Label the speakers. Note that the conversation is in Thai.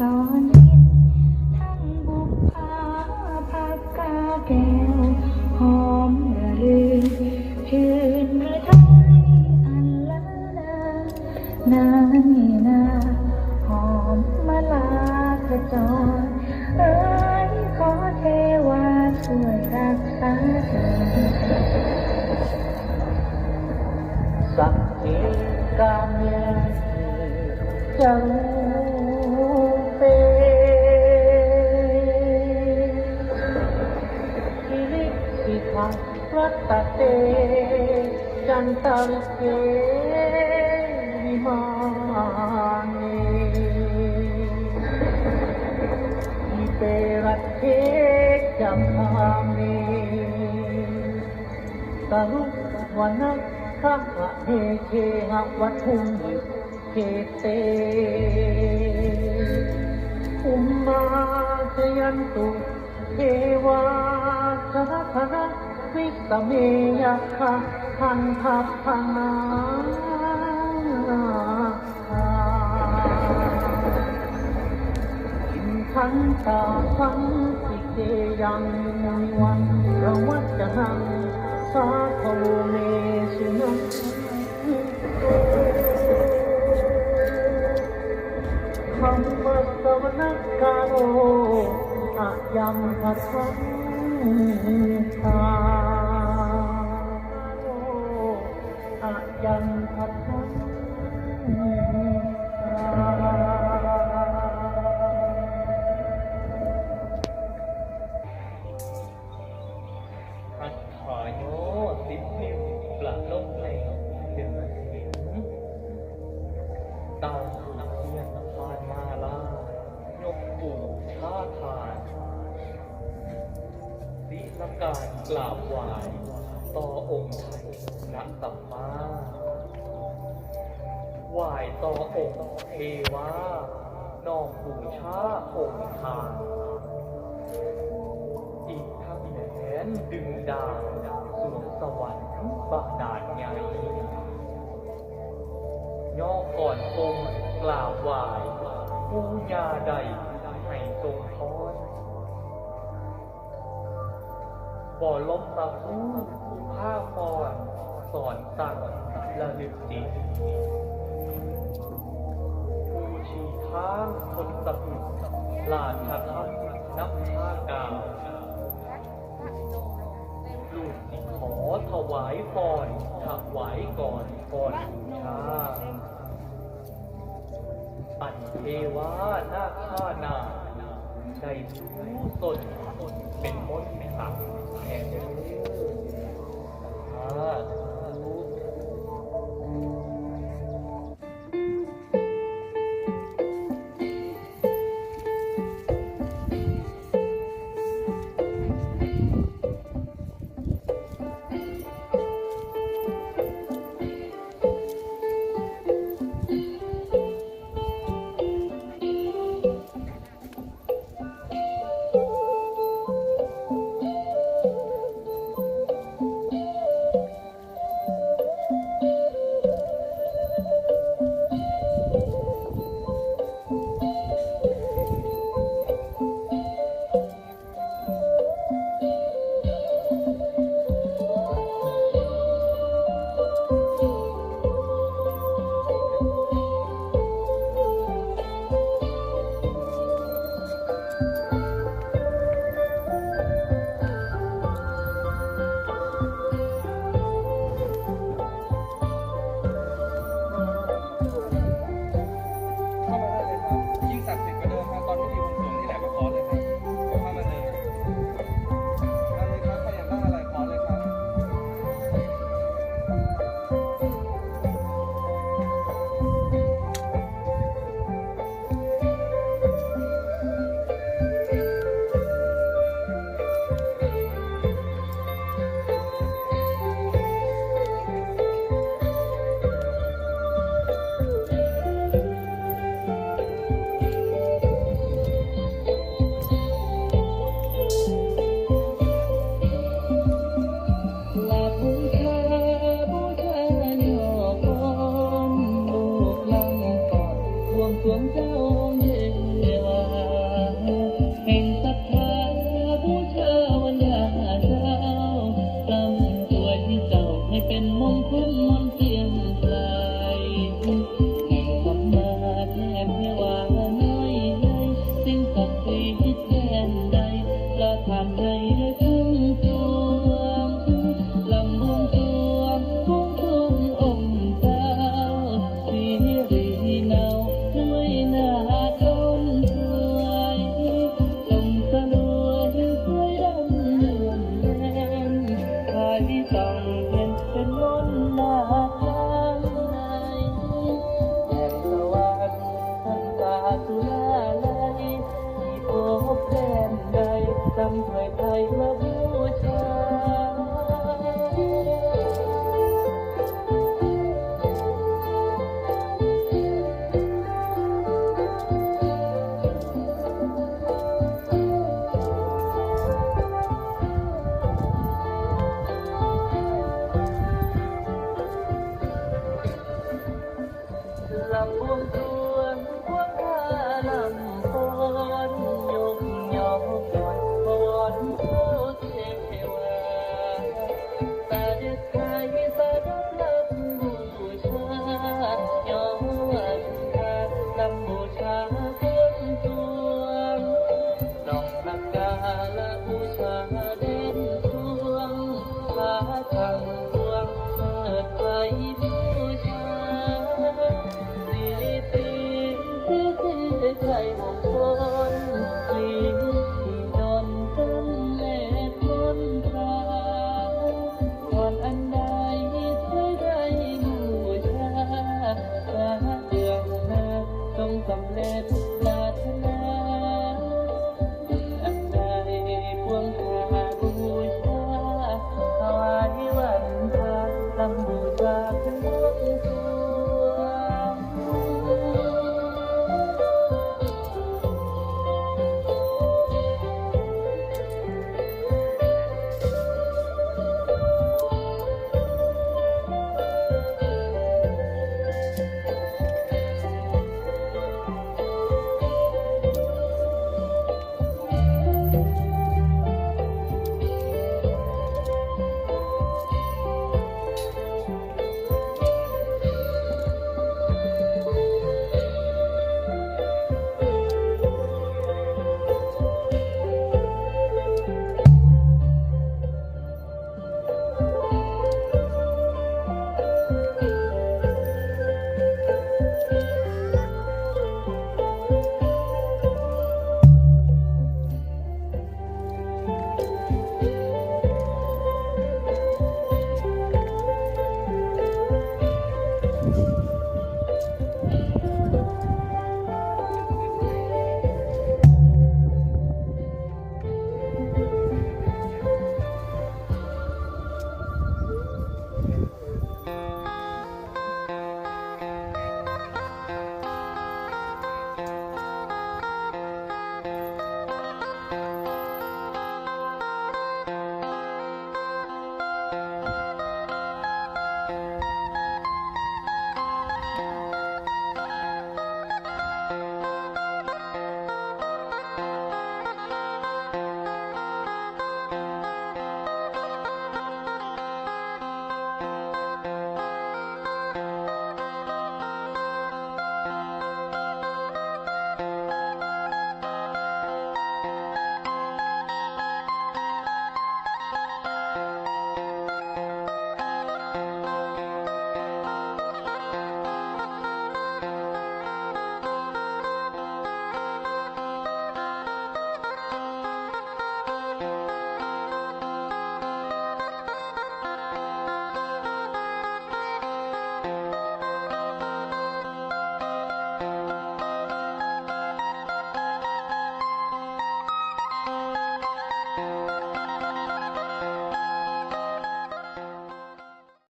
Speaker 1: ร้อนทั้งบุกพาพักกาแก้วหอมระลืนชื่นระทยอันละนานานนาหอมมาลาขจรเอ้ยขอเทวาช่วยรักษาเธอ
Speaker 2: สักทีการเมืองจัง รัตตเตจันตริเกวิมานีอิเปรัตเทจัมภามีตารุวันนะขะหะเฮเคหะวัทุงิเคเต อุมมาจยันตุเทวาชนะชนะวิสเมยะคะพันธพนาอินทันตาสังสิเกยังมุนิวันระวัจจหังสาโทเมสุนังธรรมสวนักกาโรอะ ยัมพั
Speaker 3: การาบไหว้ต่อองค์ไทยนักสัมมาไหว้ต่อองค์เทวาน้อมบูชาองค์ทานอีกทั้งแขนดึงดาวสู่สวรรค์บาดาลใหญ่ย่อก่อนทรงกล่าวไหวผู้ยาใดให้ทรง บ่อลบตะผู้ผ้าฟอนสอนสั่งระลึกจิตผู้ชีท้างคนสะพุดลาชทัพนับผ้ากาวลูกสิขอถวายพรถวายก่อนก่อนบูชาอันเทวานาคานา ได้รู้สนเป็นมดสักแห่งเดือส
Speaker 4: ভেদ মন কেন্দ্র จำถวยไทยมาบู ยอมวันนำบูชาเพื่อนตวงดอกนักกาละบูชาเด่นทวงพาทางทวงเมื่ใครบูชาสิริปีเพื่ใคมงคล